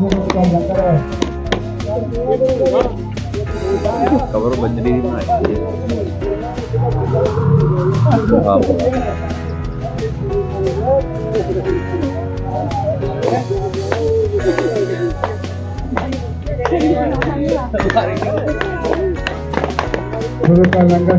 ਚਾਹੋ ਅਗਲੇ ਨੂੰ ਤਾਂ ਲੰਗਰ ਹੈ ਕਵਰ ਬੰਜਰੀ ਦੀ ਬਣਾਈ ਹੈ ਆਪ ਗੁਰੂ ਦਾ ਲੰਗਰ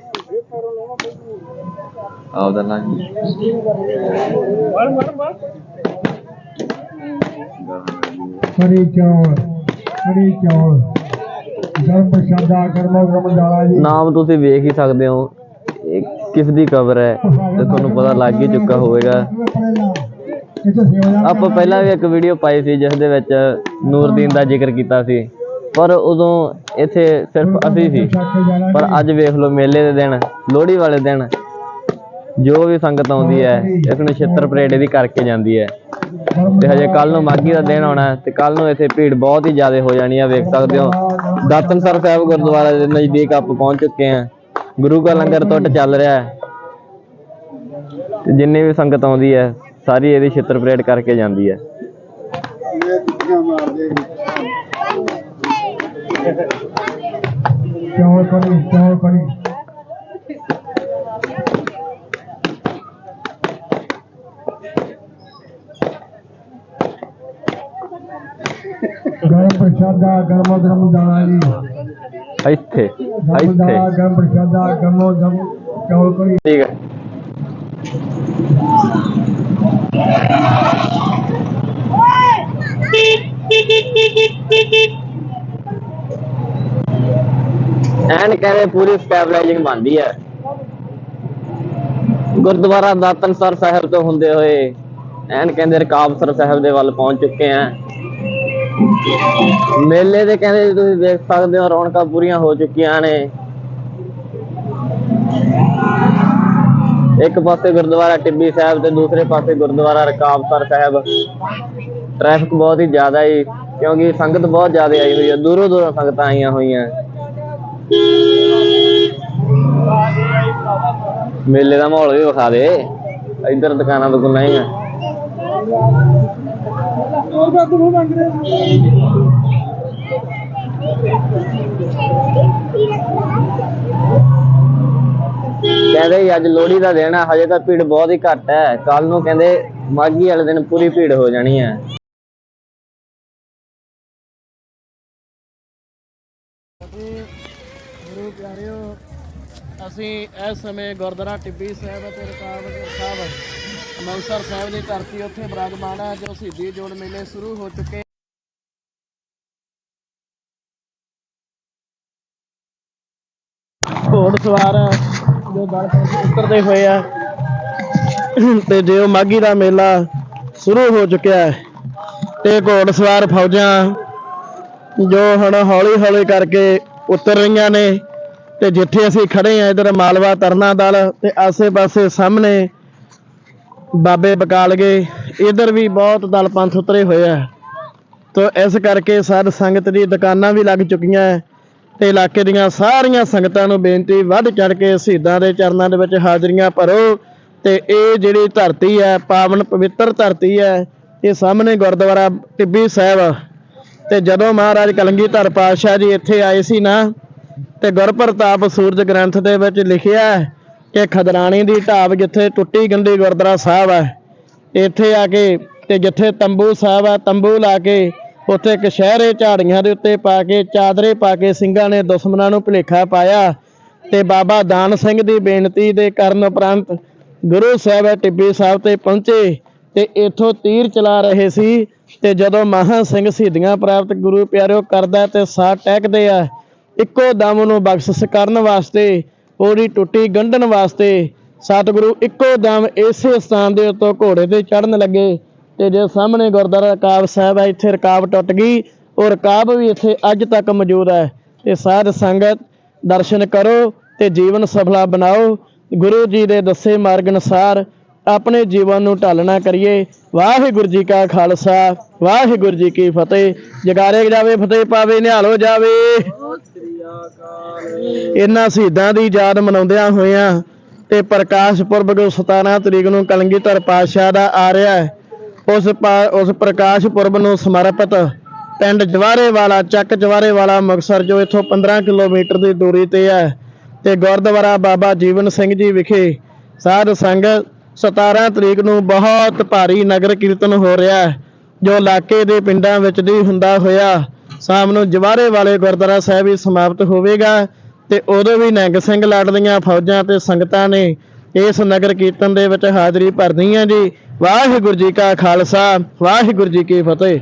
ਆਉਦਾ ਨਾ ਹਰੀ ਚੌਲ ਹਰੀ ਚੌਲ ਧਰਮ ਪ੍ਰਸਾਦਾ ਕਰਮੋ ਕਰਮ ਦਾਵਾ ਜੀ ਨਾਮ ਤੁਸੀਂ ਵੇਖ ਹੀ ਸਕਦੇ ਹੋ। ਇਹ ਕਿਸ ਦੀ ਕਬਰ ਹੈ ਤੇ ਤੁਹਾਨੂੰ ਪਤਾ ਲੱਗ ਹੀ ਚੁੱਕਾ ਹੋਵੇਗਾ। ਆਪਾਂ ਪਹਿਲਾਂ ਵੀ ਇੱਕ ਵੀਡੀਓ ਪਾਈ ਸੀ ਜਿਸ ਦੇ ਵਿੱਚ ਨੂਰਦੀਨ ਦਾ ਜ਼ਿਕਰ ਕੀਤਾ ਸੀ। ਪਰ ਉਦੋਂ ਇੱਥੇ ਸਿਰਫ ਅਸੀਂ ਸੀ। ਪਰ ਅੱਜ ਵੇਖ ਲਓ ਮੇਲੇ ਦੇ ਦਿਨ, ਲੋਹੜੀ ਵਾਲੇ ਦਿਨ ਜੋ ਵੀ ਸੰਗਤ ਆਉਂਦੀ ਹੈ, ਇਸ ਨੂੰ ਛਿੱਤਰ ਪਰੇਡ ਇਹਦੀ ਕਰਕੇ ਜਾਂਦੀ ਹੈ। ਤੇ ਹਜੇ ਕੱਲ ਨੂੰ ਮਾਘੀ ਦਾ ਦਿਨ ਆਉਣਾ ਤੇ ਕੱਲ ਨੂੰ ਇੱਥੇ ਭੀੜ ਬਹੁਤ ਹੀ ਜ਼ਿਆਦਾ ਹੋ ਜਾਣੀ ਹੈ, ਵੇਖ ਸਕਦੇ ਹੋ। ਦਾਤਨਸਰ ਸਾਹਿਬ ਗੁਰਦੁਆਰਾ ਦੇ ਨਜ਼ਦੀਕ ਆਪ ਪਹੁੰਚ ਚੁੱਕੇ ਹਾਂ। ਗੁਰੂ ਕਾ ਲੰਗਰ ਟੁੱਟ ਚੱਲ ਰਿਹਾ ਹੈ। ਤੇ ਜਿੰਨੀ ਵੀ ਸੰਗਤ ਆਉਂਦੀ ਹੈ, ਸਾਰੀ ਇਹਦੀ ਛਿੱਤਰ ਪਰੇਡ ਕਰਕੇ ਜਾਂਦੀ ਹੈ। ਚੌਲ ਕਰੀ ਚੌਲ ਕਰੀ ਗਰਮ ਪ੍ਰਸ਼ਾਦਾ ਗਰਮੋ ਗਰਮ ਦਾਣਾ ਜੀ। ਇੱਥੇ ਇੱਥੇ। ਗਰਮ ਪ੍ਰਸ਼ਾਦਾ ਗਰਮੋ ਗਰਮ ਚੌਲ ਕਰੀ। ਠੀਕ ਹੈ। ਐਨ ਕਹਿੰਦੇ ਪੂਰੀ ਸਟੈਬਲਾਈਜ਼ਿੰਗ ਬਣਦੀ ਹੈ। ਗੁਰਦੁਆਰਾ ਦਾਤਨਸਰ ਸਾਹਿਬ ਤੋਂ ਹੁੰਦੇ ਹੋਏ ਐਨ ਕਹਿੰਦੇ ਰਕਾਬਸਰ ਸਾਹਿਬ ਦੇ ਵੱਲ ਪਹੁੰਚ ਚੁੱਕੇ ਆ ਮੇਲੇ ਦੇ ਕਹਿੰਦੇ ਤੁਸੀਂ ਦੇਖ ਸਕਦੇ ਹੋ, ਰੌਣਕਾਂ ਪੂਰੀਆਂ ਹੋ ਚੁੱਕੀਆਂ ਨੇ। ਇੱਕ ਪਾਸੇ ਗੁਰਦੁਆਰਾ ਟਿੱਬੀ ਸਾਹਿਬ ਤੇ ਦੂਸਰੇ ਪਾਸੇ ਗੁਰਦੁਆਰਾ ਰਕਾਬਸਰ ਸਾਹਿਬ। ਟ੍ਰੈਫਿਕ ਬਹੁਤ ਹੀ ਜ਼ਿਆਦਾ ਹੈ ਕਿਉਂਕਿ ਸੰਗਤ ਬਹੁਤ ਜ਼ਿਆਦਾ ਆਈ ਹੋਈ ਹੈ ਦੂਰੋਂ ਦੂਰੋਂ ਸੰਗਤਾਂ ਆਈਆਂ ਹੋਈਆਂ। ਮੇਲੇ ਦਾ ਮਾਹੌਲ ਵੀ ਵਿਖਾ ਦੇ, ਇੱਧਰ ਦੁਕਾਨਾਂ ਦੁਕਾਨਾਂ ਹੀ ਆ। ਕਹਿੰਦੇ ਜੀ, ਅੱਜ ਲੋਹੜੀ ਦਾ ਦਿਨ ਹੈ ਹਜੇ ਤਾਂ ਭੀੜ ਬਹੁਤ ਹੀ ਘੱਟ ਹੈ। ਕੱਲ ਨੂੰ ਕਹਿੰਦੇ ਮਾਘੀ ਵਾਲੇ ਦਿਨ ਪੂਰੀ ਭੀੜ ਹੋ ਜਾਣੀ ਹੈ ਗੁਰੂ ਪਿਆਰਿਓ ਅਸੀਂ ਇਸ ਸਮੇਂ ਗੁਰਦੁਆਰਾ ਟਿੱਬੀ ਸਾਹਿਬ ਅਤੇ ਰਕਾਬਗੜ੍ਹ ਸਾਹਿਬ, ਅੰਮ੍ਰਿਤਸਰ ਸਾਹਿਬ ਦੀ ਧਰਤੀ ਉੱਥੇ ਬਿਰਾਜਮਾਨ ਹੈ, ਜੋ ਸ਼ਹੀਦੀ ਜੋੜ ਮੇਲੇ ਸ਼ੁਰੂ ਹੋ ਚੁੱਕੇ ਘੋੜ ਸਵਾਰ ਜੋ ਦਲ ਉਤਰਦੇ ਹੋਏ ਆ, ਤੇ ਜੋ ਮਾਗੀ ਦਾ ਮੇਲਾ ਸ਼ੁਰੂ ਹੋ ਚੁੱਕਿਆ ਹੈ, ਤੇ ਘੋੜ ਸਵਾਰ ਫੌਜਾਂ ਜੋ ਹੁਣ ਹੌਲੀ ਹੌਲੀ ਕਰਕੇ ਉਤਰ ਰਹੀਆਂ ਨੇ ਤੇ ਜਿੱਥੇ ਅਸੀਂ ਖੜੇ ਆ ਇਧਰ ਮਾਲਵਾ ਤਰਨਾ ਦਲ ਤੇ ਆਸੇ-ਪਾਸੇ ਸਾਹਮਣੇ ਬਾਬੇ ਬਕਾਲਗੇ, ਇਧਰ ਵੀ ਬਹੁਤ ਦਲ ਪੰਥ ਉਤਰੇ ਹੋਏ ਆ। ਤੋ ਇਸ ਕਰਕੇ ਸਾਧ ਸੰਗਤ ਦੀ ਦੁਕਾਨਾਂ ਵੀ ਲੱਗ ਚੁੱਕੀਆਂ ਹੈ ਤੇ ਇਲਾਕੇ ਦੀਆਂ ਸਾਰੀਆਂ ਸੰਗਤਾਂ ਨੂੰ ਬੇਨਤੀ ਵੱਧ ਚੜ ਕੇ ਸ਼ਹੀਦਾਂ ਦੇ ਚਰਨਾਂ ਦੇ ਵਿੱਚ ਹਾਜ਼ਰੀਆਂ ਭਰੋ ਤੇ ਇਹ ਜਿਹੜੀ ਧਰਤੀ ਹੈ ਪਾਵਨ ਪਵਿੱਤਰ ਧਰਤੀ ਹੈ ਇਹ ਸਾਹਮਣੇ ਗੁਰਦੁਆਰਾ ਟਿੱਬੀ ਸਾਹਿਬ ਤੇ ਜਦੋਂ ਮਹਾਰਾਜ ਕਲੰਗੀਧਰ ਪਾਤਸ਼ਾਹ ਜੀ ਇੱਥੇ ਆਏ ਸੀ ਨਾ ਤੇ ਗੁਰਪ੍ਰਤਾਪ ਸੂਰਜ ਗ੍ਰੰਥ ਦੇ ਵਿੱਚ ਲਿਖਿਆ ਹੈ ਕਿ ਖਦਰਾਣੀ ਦੀ ਢਾਬ ਜਿੱਥੇ ਟੁੱਟੀ ਗੰਢੀ ਗੁਰਦੁਆਰਾ ਸਾਹਿਬ ਹੈ, ਇੱਥੇ ਆ ਕੇ ਤੇ ਜਿੱਥੇ ਤੰਬੂ ਸਾਹਿਬ ਹੈ ਤੰਬੂ ਲਾ ਕੇ ਉੱਥੇ ਕਸ਼ਹਿਰੇ ਝਾੜੀਆਂ ਦੇ ਉੱਤੇ ਪਾ ਕੇ, ਚਾਦਰੇ ਪਾ ਕੇ ਸਿੰਘਾਂ ਨੇ ਦੁਸ਼ਮਣਾਂ ਨੂੰ ਭੁਲੇਖਾ ਪਾਇਆ ਤੇ ਬਾਬਾ ਦਾਨ ਸਿੰਘ ਦੀ ਬੇਨਤੀ ਦੇ ਕਰਨ ਉਪਰੰਤ ਗੁਰੂ ਸਾਹਿਬ ਟਿੱਬੀ ਸਾਹਿਬ ਤੇ ਪਹੁੰਚੇ ਤੇ ਇਥੋਂ ਤੀਰ ਚਲਾ ਰਹੇ ਸੀ ਤੇ ਜਦੋਂ ਮਹਾ ਸਿੰਘ ਸ਼ਹੀਦੀਆਂ ਪ੍ਰਾਪਤ ਗੁਰੂ ਪਿਆਰਿਓ ਕਰਦਾ ਤੇ ਸਾਹ ਟਹਿਕਦੇ ਆ ਇੱਕੋ ਦਮ ਨੂੰ ਬਖਸ਼ਿਸ਼ ਕਰਨ ਵਾਸਤੇ ਉਹਦੀ ਟੁੱਟੀ ਗੰਢਣ ਵਾਸਤੇ, ਸਤਿਗੁਰੂ ਇੱਕੋ ਦਮ ਇਸੇ ਸਥਾਨ ਦੇ ਉੱਤੋਂ ਘੋੜੇ ਤੇ ਚੜਨ ਲੱਗੇ ਤੇ ਜੇ ਸਾਹਮਣੇ ਗੁਰਦੁਆਰਾ ਰਕਾਬ ਸਾਹਿਬ ਹੈ, ਇੱਥੇ ਰਕਾਬ ਟੁੱਟ ਗਈ, ਉਹ ਰਕਾਬ ਵੀ ਇੱਥੇ ਅੱਜ ਤੱਕ ਮੌਜੂਦ ਹੈ। ਤੇ ਸਾਧ ਸੰਗਤ, ਦਰਸ਼ਨ ਕਰੋ ਤੇ ਜੀਵਨ ਸਫਲਾ ਬਣਾਓ। ਗੁਰੂ ਜੀ ਦੇ ਦੱਸੇ ਮਾਰਗ ਅਨੁਸਾਰ ਆਪਣੇ ਜੀਵਨ ਨੂੰ ਢਾਲਣਾ ਕਰੀਏ। ਵਾਹਿਗੁਰੂ ਜੀ ਕਾ ਖਾਲਸਾ, ਵਾਹਿਗੁਰੂ ਜੀ ਕੀ ਫਤਿਹ। ਜਗਾਰੇ ਜਾਵੇ, ਫਤਿਹ ਪਾਵੇ, ਨਿਹਾਲੋ ਜਾਵੇ। ਇਹਨਾਂ ਸ਼ਹੀਦਾਂ ਦੀ ਯਾਦ ਮਨਾਉਂਦਿਆਂ ਹੋਇਆਂ ਤੇ ਪ੍ਰਕਾਸ਼ ਪੁਰਬ ਜੋ 17 ਤਰੀਕ ਨੂੰ ਕਲਗੀਧਰ ਪਾਤਸ਼ਾਹ ਦਾ ਆ ਰਿਹਾ ਹੈ, ਉਸ ਉਸ ਪ੍ਰਕਾਸ਼ ਪੁਰਬ ਨੂੰ ਸਮਰਪਿਤ ਪਿੰਡ ਜਵਾਰੇ ਵਾਲਾ ਚੱਕ ਜਵਾਰੇ ਵਾਲਾ ਮੁਕਤਸਰ, ਜੋ ਇੱਥੋਂ 15 ਕਿਲੋਮੀਟਰ ਦੀ ਦੂਰੀ ਤੇ ਹੈ ਤੇ ਗੁਰਦੁਆਰਾ ਬਾਬਾ ਜੀਵਨ ਸਿੰਘ ਜੀ ਵਿਖੇ ਸਾਧ ਸੰਗਤ 17 ਤਰੀਕ ਨੂੰ ਬਹੁਤ ਭਾਰੀ ਨਗਰ ਕੀਰਤਨ ਹੋ ਰਿਹਾ ਹੈ, ਜੋ ਇਲਾਕੇ ਦੇ ਪਿੰਡਾਂ ਵਿੱਚ ਦੀ ਹੁੰਦਾ ਹੋਇਆ ਸ਼ਾਮ ਨੂੰ ਜਵਾਰੇ ਵਾਲੇ ਗੁਰਦੁਆਰਾ ਸਾਹਿਬ ਹੀ ਸਮਾਪਤ ਹੋਵੇਗਾ ਤੇ ਉਦੋਂ ਵੀ ਨੰਗ ਸਿੰਘ ਲੜਦੀਆਂ ਫੌਜਾਂ ਤੇ ਸੰਗਤਾਂ ਨੇ ਇਸ ਨਗਰ ਕੀਰਤਨ ਦੇ ਵਿੱਚ ਹਾਜ਼ਰੀ ਭਰਨੀ ਹੈ ਜੀ। ਵਾਹਿਗੁਰੂ ਜੀ ਕਾ ਖਾਲਸਾ, ਵਾਹਿਗੁਰੂ ਜੀ ਕੀ ਫਤਿਹ।